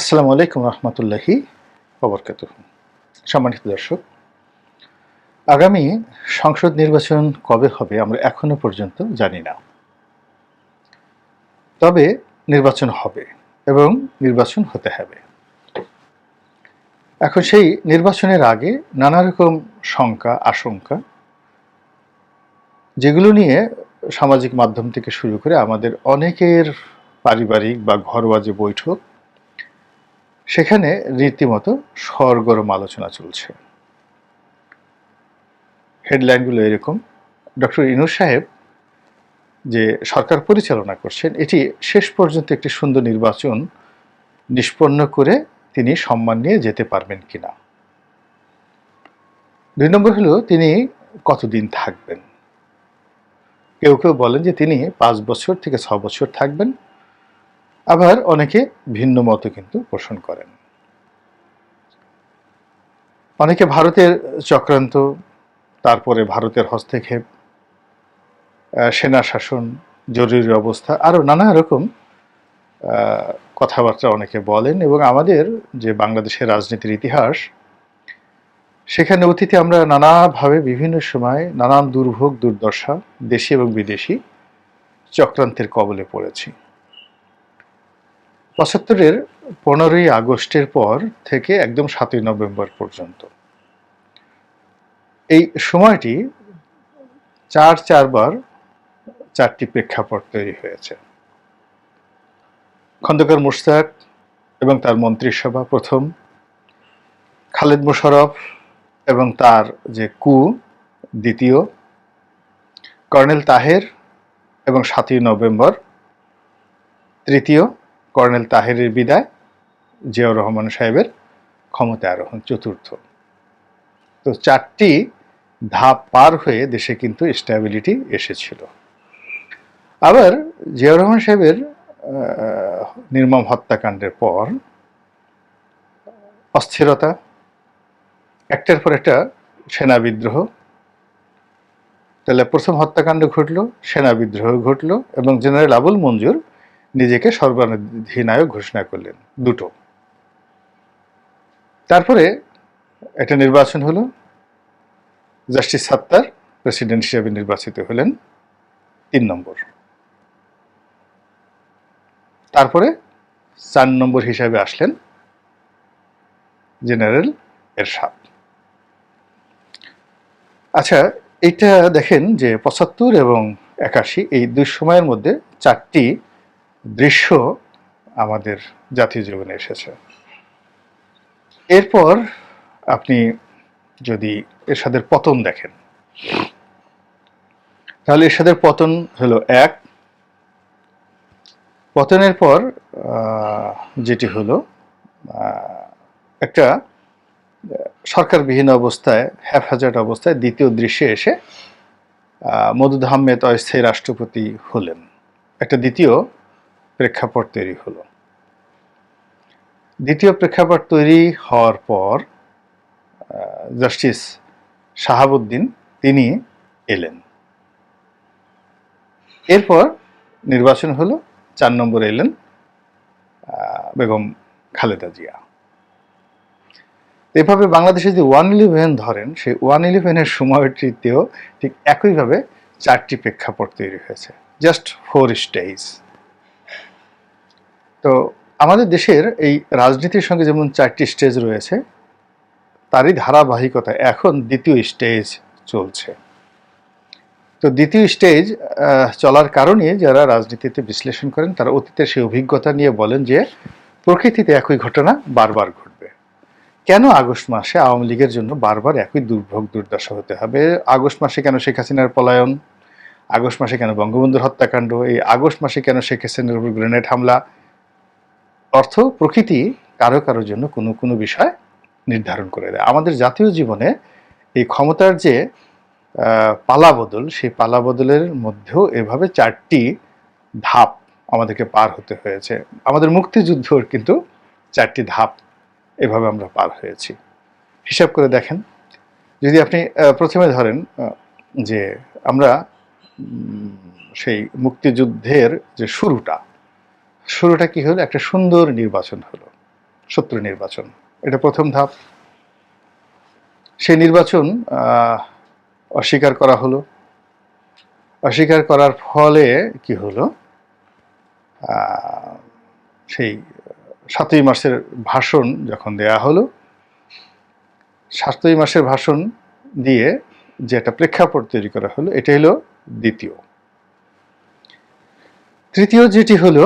আসসালামু আলাইকুম রহমতুল্লাহি অবরকাত সম্মানিত দর্শক, আগামী সংসদ নির্বাচন কবে হবে আমরা এখনও পর্যন্ত জানি না। তবে নির্বাচন হবে এবং নির্বাচন হতে হবে। এখন সেই নির্বাচনের আগে নানা রকম শঙ্কা, আশঙ্কা, যেগুলো নিয়ে সামাজিক মাধ্যম থেকে শুরু করে আমাদের অনেকের পারিবারিক বা ঘরোয়া যে বৈঠক সেখানে রীতিমতো সরগরম আলোচনা চলছে। হেডলাইনগুলো এরকম। ডক্টর ইনুর সাহেব যে সরকার পরিচালনা করছেন, এটি শেষ পর্যন্ত একটি সুন্দর নির্বাচন নিষ্পন্ন করে তিনি সম্মান নিয়ে যেতে পারবেন কিনা। দুই নম্বর হলো, তিনি কতদিন থাকবেন? কেউ কেউ বলেন যে তিনি পাঁচ বছর থেকে ছ বছর থাকবেন। আবার অনেকে ভিন্ন মত কিন্তু পোষণ করেন। অনেকে ভারতের চক্রান্ত, তারপরে ভারতের হস্তক্ষেপ সেনা শাসন, জরুরি অবস্থা আরও নানা রকম কথাবার্তা অনেকে বলেন এবং আমাদের যে বাংলাদেশের রাজনীতির ইতিহাস, সেখানে অতীতে আমরা নানাভাবে বিভিন্ন সময় নানান দুর্ভোগ, দুর্দশা, দেশি এবং বিদেশি চক্রান্তের কবলে পড়েছি। পঁচাত্তরের পনেরোই আগস্টের পর থেকে একদম সাতই নভেম্বর পর্যন্ত। এই সময়টি চার চারবার চারটি প্রেক্ষাপট তৈরি হয়েছে। খন্দকার মুশতাক এবং তার মন্ত্রিসভা প্রথম, খালেদ মোশারফ এবং তার যে কু, দ্বিতীয়, কর্নেল তাহের এবং সাতই নভেম্বর, তৃতীয় কর্নেল তাহেরের বিদায়, জিয়াউর রহমান সাহেবের ক্ষমতা আরোহণ, চতুর্থ। তো চারটি ধাপ পার হয়ে দেশে কিন্তু স্ট্যাবিলিটি এসেছিল। আবার জিয়াউর রহমান সাহেবের নির্মম হত্যাকাণ্ডের পর অস্থিরতা, একটার পর একটা সেনা বিদ্রোহ। তাহলে প্রথম হত্যাকাণ্ড ঘটলো, সেনা বিদ্রোহ ঘটলো এবং জেনারেল আবুল মঞ্জুর নিজেকে সর্বাধিনায়ক ঘোষণা করলেন, দুটো। তারপরে একটা নির্বাচন হলো, জাস্টিস সাত্তার প্রেসিডেন্ট হিসেবে নির্বাচিত হলেন, তিন নম্বর। তারপরে চার নম্বর হিসাবে আসলেন জেনারেল এরশাদ। আচ্ছা এটা দেখেন যে পঁচাত্তর এবং একাশি এই দুই সময়ের মধ্যে চারটি দৃশ্য আমাদের জাতীয় জীবনে এসেছে। এরপর আপনি যদি এরশাদের পতন দেখেন, তাহলে এরশাদের পতন হলো এক। পতনের পর যেটি হলো একটা সরকারবিহীন অবস্থায় হ্যাফহাজার্ড অবস্থায় দ্বিতীয় দৃশ্যে এসে আহমেদ অস্থায়ী রাষ্ট্রপতি হলেন। একটা দ্বিতীয় প্রেক্ষাপট তৈরি হলো। দ্বিতীয় প্রেক্ষাপট তৈরি হওয়ার পর জাস্টিস শাহাবুদ্দিন তিনি এলেন। এরপর নির্বাচন হলো, চার নম্বরে এলেন বেগম খালেদা জিয়া। এভাবে বাংলাদেশে যদি ওয়ান ইলেভেন ধরেন, সেই ওয়ান ইলেভেনের সময়টিতেও ঠিক একইভাবে চারটি প্রেক্ষাপট তৈরি হয়েছে। জাস্ট ফোর স্টেজ তো আমাদের দেশের এই রাজনীতির সঙ্গে যেমন চারটি স্টেজ রয়েছে, তারই ধারাবাহিকতা এখন দ্বিতীয় স্টেজ চলছে। তো দ্বিতীয় স্টেজ চলার কারণে যারা রাজনীতিতে বিশ্লেষণ করেন, তারা অতীতের সেই অভিজ্ঞতা নিয়ে বলেন যে প্রকৃতিতে একই ঘটনা বারবার ঘটবে। কেন আগস্ট মাসে আওয়ামী লীগের জন্য বারবার একই দুর্ভোগ দুর্দশা হতে হবে? আগস্ট মাসে কেন শেখ হাসিনার পলায়ন? আগস্ট মাসে কেন বঙ্গবন্ধুর হত্যাকাণ্ড? এই আগস্ট মাসে কেন শেখ হাসিনার উপর গ্রেনেড হামলা? অর্থ প্রকৃতি কারও কারোর জন্য কোনো কোনো বিষয় নির্ধারণ করে দেয়। আমাদের জাতীয় জীবনে এই ক্ষমতার যে পালা বদল সেই পালা বদলের মধ্যেও এভাবে চারটি ধাপ আমাদেরকে পার হতে হয়েছে। আমাদের মুক্তিযুদ্ধর কিন্তু চারটি ধাপ এভাবে আমরা পার হয়েছি। হিসাব করে দেখেন, যদি আপনি প্রথমে ধরেন যে আমরা সেই মুক্তিযুদ্ধের যে শুরুটা শুরুটা কি হলো? একটা সুন্দর নির্বাচন হলো। সত্র নির্বাচন। এটা প্রথম ধাপ। সেই নির্বাচন অস্বীকার করা হলো। অস্বীকার করার ফলে কি হলো? সেই সাতই মাসের ভাষণ যখন দেয়া হলো, সাতই মাসের ভাষণ দিয়ে যে একটা প্রেক্ষাপট তৈরি করা হলো এটা হলো দ্বিতীয়। তৃতীয় যেটি হলো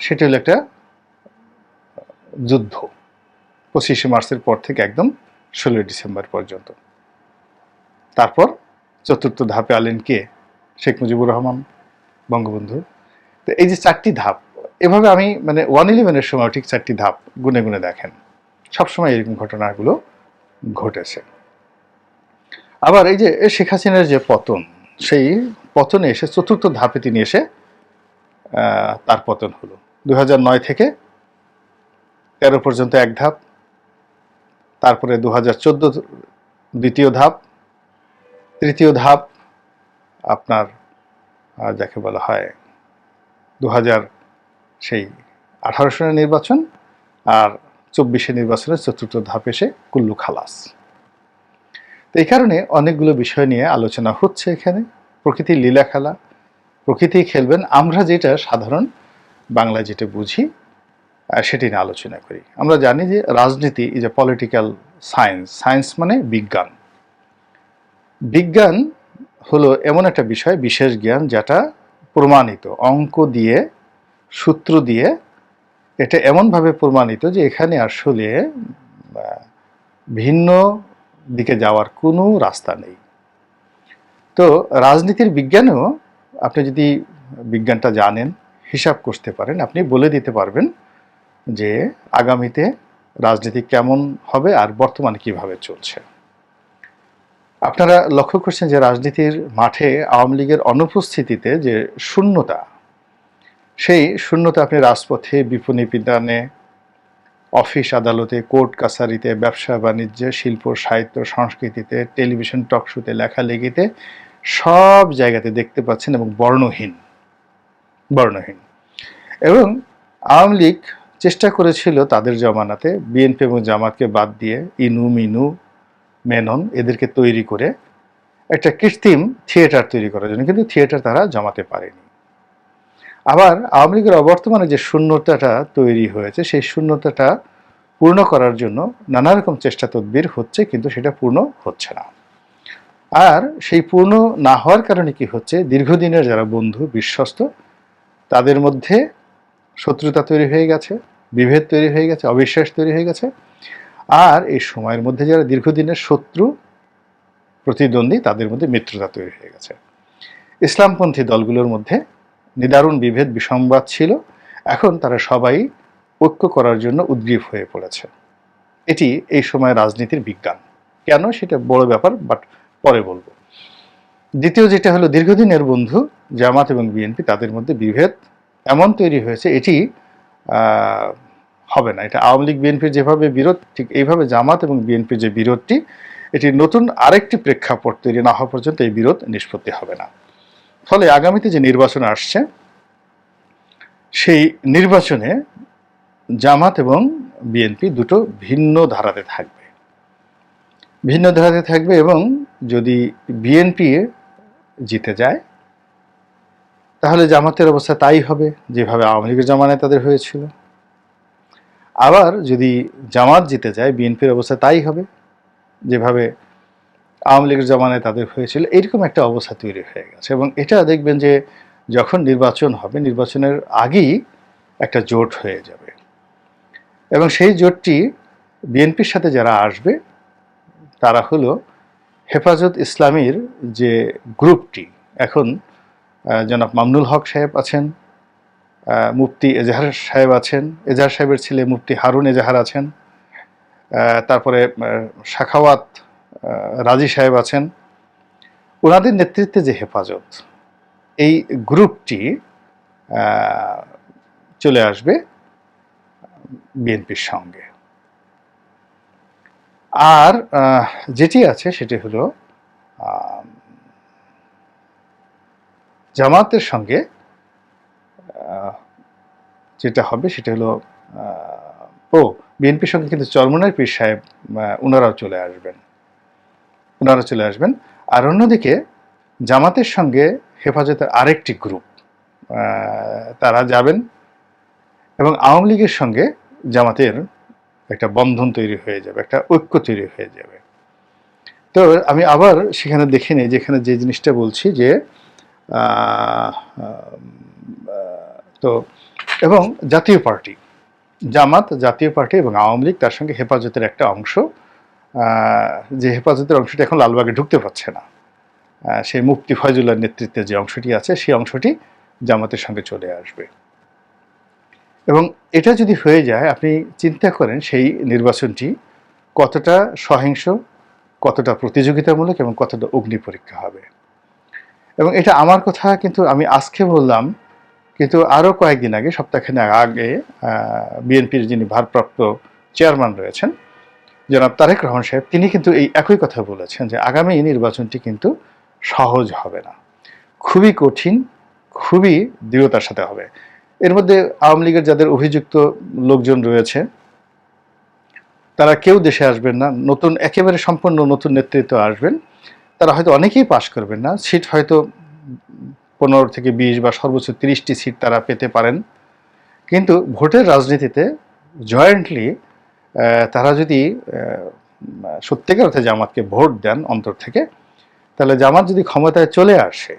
সেটি হলো একটা যুদ্ধ, পঁচিশে মার্চের পর থেকে একদম ষোলোই ডিসেম্বর পর্যন্ত। তারপর চতুর্থ ধাপে আলেন কে? শেখ মুজিবুর রহমান, বঙ্গবন্ধু। তো এই যে চারটি ধাপ, এভাবে আমি মানে ওয়ান ইলেভেনের সময় ঠিক চারটি ধাপ গুনে গুনে দেখেন। সবসময় এরকম ঘটনাগুলো ঘটেছে। আবার এই যে শেখ হাসিনার যে পতন, সেই পতনে এসে চতুর্থ ধাপে তিনি এসে তার পতন হলো। দু থেকে তেরো পর্যন্ত এক ধাপ, তারপরে দু হাজার চোদ্দ দ্বিতীয় ধাপ, তৃতীয় ধাপ আপনার যাকে বলা হয় দু হাজার সেই আঠারো সনের নির্বাচন আর চব্বিশে নির্বাচনের চতুর্থ ধাপ এসে কুল্লু খালাস। তো এই কারণে অনেকগুলো বিষয় নিয়ে আলোচনা হচ্ছে এখানে। প্রকৃতির লীলা খেলা প্রকৃতি খেলবেন। আমরা যেটা সাধারণ বাংলায় যেটা বুঝি সেটি নিয়ে আলোচনা করি। আমরা জানি যে রাজনীতি is a political science science মানে বিজ্ঞান। বিজ্ঞান হলো এমন একটা বিষয়, বিশেষ জ্ঞান, যেটা প্রমাণিত, অঙ্ক দিয়ে, সূত্র দিয়ে, এটা এমনভাবে প্রমাণিত যে এখানে আসলে ভিন্ন দিকে যাওয়ার কোনো রাস্তা নেই। তো রাজনীতির বিজ্ঞানেও আপনি যদি বিজ্ঞানটা জানেন, হিসাব করতে পারেন, আপনি বলে দিতে পারবেন যে আগামীতে রাজনীতি কেমন হবে আর বর্তমানে কীভাবে চলছে। আপনারা লক্ষ্য করছেন যে রাজনীতির মাঠে আওয়ামী লীগের অনুপস্থিতিতে যে শূন্যতা, সেই শূন্যতা আপনি রাজপথে বিপণী বিধানে, অফিস আদালতে, কোর্ট কাছারিতে, ব্যবসা বাণিজ্যে, শিল্প, সাহিত্য, সংস্কৃতিতে, টেলিভিশন টকশোতে লেখালেখিতে সব জায়গাতে দেখতে পাচ্ছেন এবং বর্ণহীন বর্ণহীন। এবং আওয়ামী লীগ চেষ্টা করেছিল তাদের জমানাতে, বিএনপি এবং জামাতকে বাদ দিয়ে ইনু, মিনু, মেনন এদেরকে তৈরি করে একটা কৃত্রিম থিয়েটার তৈরি করার জন্য, কিন্তু থিয়েটার তারা জমাতে পারেনি। আবার আওয়ামী লীগের অবর্তমানে যে শূন্যতাটা তৈরি হয়েছে, সেই শূন্যতাটা পূর্ণ করার জন্য নানা রকম চেষ্টা তদবির হচ্ছে, কিন্তু সেটা পূর্ণ হচ্ছে না। আর সেই পূর্ণ না হওয়ার কারণে কি হচ্ছে? দীর্ঘদিনের যারা বন্ধু, বিশ্বস্ত, তাদের মধ্যে শত্রুতা তৈরি হয়ে গেছে, বিভেদ তৈরি হয়ে গেছে, অবিশ্বাস তৈরি হয়ে গেছে। আর এই সময়ের মধ্যে যারা দীর্ঘদিনের শত্রু, প্রতিদ্বন্দ্বী, তাদের মধ্যে মিত্রতা তৈরি হয়ে গেছে। ইসলামপন্থী দলগুলোর মধ্যে নিদারুণ বিভেদ, বিসংবাদ ছিল। এখন তারা সবাই ঐক্য করার জন্য উদ্গ্রীব হয়ে পড়েছে। এটি এই সময় রাজনীতির বিজ্ঞান। কেন? সেটা বড় ব্যাপার বাট পরে বলব। দ্বিতীয় যেটা হলো, দীর্ঘদিনের বন্ধু, জামাত এবং বিএনপি, তাদের মধ্যে বিভেদ এমন তৈরি হয়েছে, এটি হবে না। এটা আওয়ামী লীগ, বিএনপির যেভাবে বিরোধ, ঠিক এইভাবে জামাত এবং বিএনপির যে বিরোধটি, এটি নতুন আরেকটি প্রেক্ষাপট তৈরি না হওয়া পর্যন্ত এই বিরোধ নিষ্পত্তি হবে না। ফলে আগামীতে যে নির্বাচন আসছে, সেই নির্বাচনে জামাত এবং বিএনপি দুটো ভিন্ন ধারাতে থাকবে। ভিন্ন ধারাতে থাকবে এবং যদি বিএনপি জিতে যায়, তাহলে জামাতের অবস্থা তাই হবে যেভাবে আওয়ামী লীগের জামানায় তাদের হয়েছিল। আবার যদি জামাত জিতে যায় বিএনপির অবস্থা তাই হবে যেভাবে আওয়ামী লীগের জামানায় তাদের হয়েছিল। এরকম একটা অবস্থা তৈরি হয়ে গেছে এবং এটা দেখবেন যে যখন নির্বাচন হবে, নির্বাচনের আগেই একটা জোট হয়ে যাবে। এবং সেই জোটটি বিএনপির সাথে যারা আসবে, তারা হলো হেফাজত ইসলামীর যে গ্রুপটি, এখন জনাব মামনুল হক সাহেব আছেন মুফতি এজাহার সাহেব আছেন, এজাহার সাহেবের ছেলে মুফতি হারুন এজাহার আছেন তারপরে শাখাওয়াত রাজি সাহেব আছেন। ওনাদের নেতৃত্বে যে হেফাজত, এই গ্রুপটি চলে আসবে বিএনপির সঙ্গে। আর যেটি আছে সেটি হলো জামাতের সঙ্গে যেটা হবে সেটা হলো ও, বিএনপির সঙ্গে কিন্তু চরমনার পীর সাহেব ওনারাও চলে আসবেন। ওনারা চলে আসবেন। আর অন্যদিকে জামাতের সঙ্গে হেফাজতের আরেকটি গ্রুপ তারা যাবেন এবং আওয়ামী লীগের সঙ্গে জামাতের একটা বন্ধন তৈরি হয়ে যাবে, একটা ঐক্য তৈরি হয়ে যাবে। তো আমি আবার সেখানে দেখে নিই যেখানে যে জিনিসটা বলছি যে তো এবং জাতীয় পার্টি, জামাত, জাতীয় পার্টি এবং আওয়ামী লীগ তার সঙ্গে হেফাজতের একটা অংশ যে হেফাজতের অংশটি এখন লালবাগে ঢুকতে পারছে না। সেই মুফতি ফয়জুল্লার নেতৃত্বে যে অংশটি আছে, সেই অংশটি জামাতের সঙ্গে চলে আসবে। এবং এটা যদি হয়ে যায়, আপনি চিন্তা করেন সেই নির্বাচনটি কতটা সহিংস, কতটা প্রতিযোগিতামূলক এবং কতটা অগ্নি পরীক্ষা হবে। এবং এটা আমার কথা, কিন্তু আমি আজকে বললাম, কিন্তু আরও কয়েকদিন আগে, সপ্তাহখানেক আগে বিএনপির যিনি ভারপ্রাপ্ত চেয়ারম্যান রয়েছেন, জনাব তারেক রহমান সাহেব, তিনি কিন্তু এই একই কথা বলেছেন যে আগামী নির্বাচনটি কিন্তু সহজ হবে না। খুবই কঠিন, খুবই দৃঢ়তার সাথে হবে। এর মধ্যে আওয়ামী লীগের যাদের অভিযুক্ত লোকজন রয়েছে, তারা কেউ দেশে আসবেন না, নতুন, একেবারে সম্পূর্ণ নতুন নেতৃত্ব আসবেন। তারা হয়তো অনেকেই পাশ করবেন না, সিট হয়তো পনেরো থেকে বিশ বা সর্বোচ্চ তিরিশটি সিট তারা পেতে পারেন। কিন্তু ভোটের রাজনীতিতে জয়েন্টলি তারা যদি সত্যিকার অর্থে জামাতকে ভোট দেন অন্তর থেকে, তাহলে জামাত যদি ক্ষমতায় চলে আসে,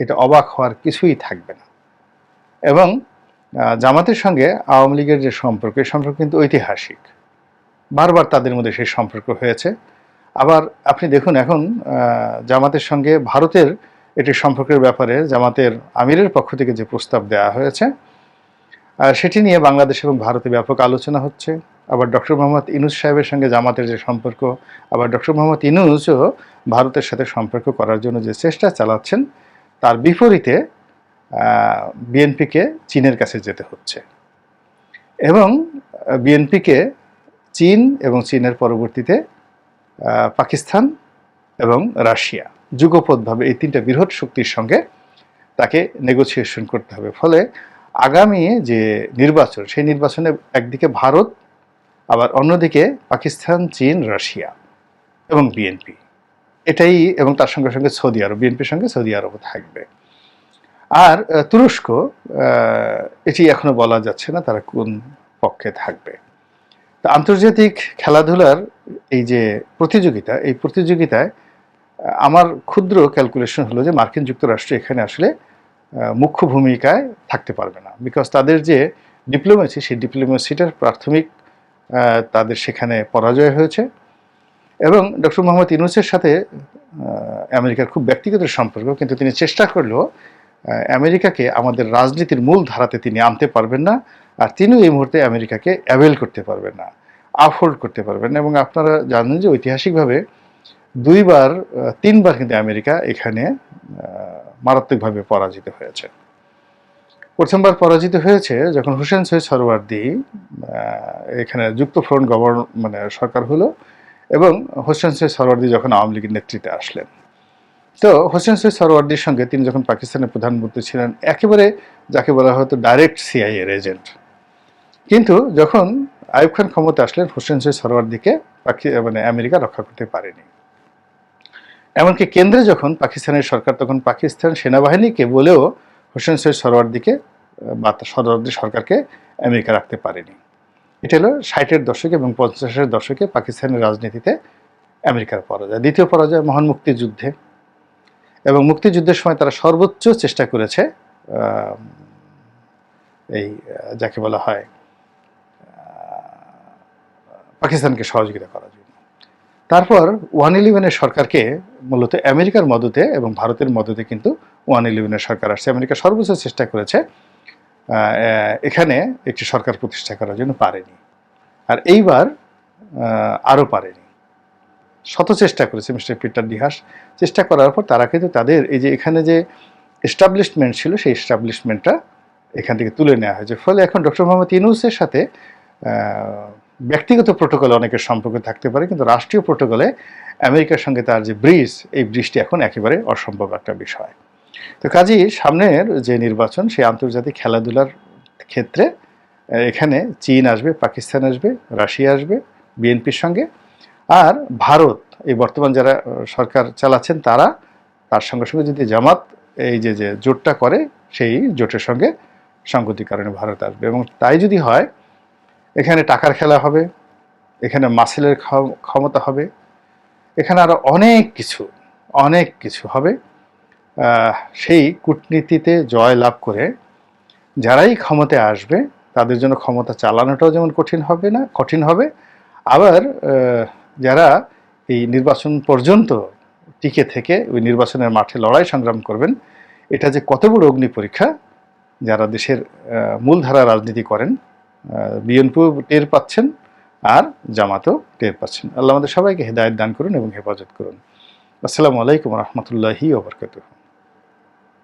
এটা অবাক হওয়ার কিছুই থাকবে না। এবং জামাতের সঙ্গে আওয়ামী লীগের যে সম্পর্ক, এই সম্পর্ক কিন্তু ঐতিহাসিক। বারবার তাদের মধ্যে সেই সম্পর্ক হয়েছে। আবার আপনি দেখুন এখন জামাতের সঙ্গে ভারতের এটি সম্পর্কের ব্যাপারে জামাতের আমিরের পক্ষ থেকে যে প্রস্তাব দেওয়া হয়েছে সেটি নিয়ে বাংলাদেশ এবং ভারতে ব্যাপক আলোচনা হচ্ছে। আবার ডক্টর মোহাম্মদ ইনুস সাহেবের সঙ্গে জামাতের যে সম্পর্ক, আবার ডক্টর মোহাম্মদ ইনুসও ভারতের সাথে সম্পর্ক করার জন্য যে চেষ্টা চালাচ্ছেন, তার বিপরীতে বিএনপিকে চীনের কাছে যেতে হচ্ছে। এবং বিএনপিকে চীন এবং চীনের পরবর্তীতে পাকিস্তান এবং রাশিয়া যুগপথভাবে এই তিনটা বৃহৎ শক্তির সঙ্গে তাকে নেগোসিয়েশন করতে হবে। ফলে আগামী যে নির্বাচন, সেই নির্বাচনে একদিকে ভারত, আবার অন্যদিকে পাকিস্তান, চীন, রাশিয়া এবং বিএনপি। এটাই এবং তার সঙ্গে সঙ্গে সৌদি আরব, বিএনপির সঙ্গে সৌদি আরবও থাকবে। আর তুরস্ক এটি এখনও বলা যাচ্ছে না তারা কোন পক্ষে থাকবে। তা আন্তর্জাতিক খেলাধুলার এই যে প্রতিযোগিতা, এই প্রতিযোগিতায় আমার ক্ষুদ্র ক্যালকুলেশন হলো যে মার্কিন যুক্তরাষ্ট্র এখানে আসলে মুখ্য ভূমিকায় থাকতে পারবে না। বিকজ তাদের যে ডিপ্লোমেসি সেই ডিপ্লোমেসিটার প্রাথমিক তাদের সেখানে পরাজয় হয়েছে। এবং ডক্টর মোহাম্মদ ইউনুসের সাথে আমেরিকার খুব ব্যক্তিগত সম্পর্ক, কিন্তু তিনি চেষ্টা করলেও আমেরিকাকে আমাদের রাজনীতির মূল ধারাতে তিনি আনতে পারবেন না, আর তিনিও এই মুহূর্তে আমেরিকাকে অ্যাভেল করতে পারবেন না আফোর্ড করতে পারবেন না। এবং আপনারা জানেন যে ঐতিহাসিকভাবে দুইবার তিনবার কিন্তু আমেরিকা এখানে মারাত্মকভাবে পরাজিত হয়েছে। প্রথমবার পরাজিত হয়েছে যখন হুসেন সৈয়দ সরওয়ার্দি এখানে যুক্ত ফ্রন্ট গভর্ন মানে সরকার হলো, এবং হোসেন সৈয়দ সরওয়ার্দি যখন আওয়ামী লীগের নেতৃত্বে আসলেন। তো হোসেন সৈয়দ সরওয়ার্দির সঙ্গে তিনি যখন পাকিস্তানের প্রধানমন্ত্রী ছিলেন, একেবারে যাকে বলা হতো ডাইরেক্ট সিআইএর এজেন্ট কিন্তু যখন আইব খান ক্ষমতা আসলেন, হোসেন সৈয়দ সরওয়ার্দিকে মানে আমেরিকা রক্ষা করতে পারেনি। এমনকি কেন্দ্রে যখন পাকিস্তানের সরকার, তখন পাকিস্তান সেনাবাহিনীকে বলেও হোসেন সৈয়দ সরওয়ার্দিকে, বা সরওয়ার্দি সরকারকে আমেরিকা রাখতে পারেনি। এটা হলো ষাটের দশকে এবং পঞ্চাশের দশকে পাকিস্তানের রাজনীতিতে আমেরিকার পরাজয়। দ্বিতীয় পরাজয় মহান মুক্তিযুদ্ধে। এবং মুক্তিযুদ্ধের সময় তারা সর্বোচ্চ চেষ্টা করেছে এই যাকে বলা হয় পাকিস্তানকে সহযোগিতা করার জন্য। তারপর ওয়ান ইলেভেনের সরকারকে মূলত আমেরিকার মদতে এবং ভারতের মদতে কিন্তু ওয়ান ইলেভেনের সরকার আসছে। আমেরিকা সর্বোচ্চ চেষ্টা করেছে এখানে একটি সরকার প্রতিষ্ঠা করার জন্য পারেনি। আর এইবার আরও পারেনি। শত চেষ্টা করেছে মিস্টার পিটার ডিহাস। চেষ্টা করার পর তারা কিন্তু তাদের এই যে এখানে যে এস্টাবলিশমেন্ট ছিল, সেই এস্টাবলিশমেন্টটা এখান থেকে তুলে নেওয়া হয়েছে। ফলে এখন ডক্টর মোহাম্মদ ইউনুসের সাথে ব্যক্তিগত প্রোটোকলে অনেকের সম্পর্ক থাকতে পারে, কিন্তু রাষ্ট্রীয় প্রোটোকলে আমেরিকার সঙ্গে তার যে ব্রিজ, এই ব্রিজটি এখন একেবারে অসম্ভব একটা বিষয়। তো কাজেই সামনের যে নির্বাচন, সেই আন্তর্জাতিক খেলাধুলার ক্ষেত্রে, এখানে চীন আসবে, পাকিস্তান আসবে, রাশিয়া আসবে, বিএনপির সঙ্গে আর ভারত, এই বর্তমান যারা সরকার চালাচ্ছেন, তারা তার সঙ্গে সঙ্গে যদি জামাত এই যে যে জোটটা করে, সেই জোটের সঙ্গে সংগতির কারণে ভারত আসবে। এবং তাই যদি হয়, এখানে টাকার খেলা হবে, এখানে মাসেলের ক্ষম- ক্ষমতা হবে, এখানে আরও অনেক কিছু অনেক কিছু হবে। সেই কূটনীতিতে জয় লাভ করে যারাই ক্ষমতায় আসবে, তাদের জন্য ক্ষমতা চালানোটাও যেমন কঠিন হবে না, কঠিন হবে। আবার যারা এই নির্বাচন পর্যন্ত টিকে থেকে ওই নির্বাচনের মাঠে লড়াই সংগ্রাম করবেন, এটা যে কত বড় অগ্নি পরীক্ষা যারা দেশের মূলধারা রাজনীতি করেন বিএনপিও টের পাচ্ছেন আর জামাতও টের পাচ্ছেন। আল্লাহ আমাদের সবাইকে হেদায়ত দান করুন এবং হেফাজত করুন। আসসালামু আলাইকুম রহমতুল্লাহি ওবরকাতুহ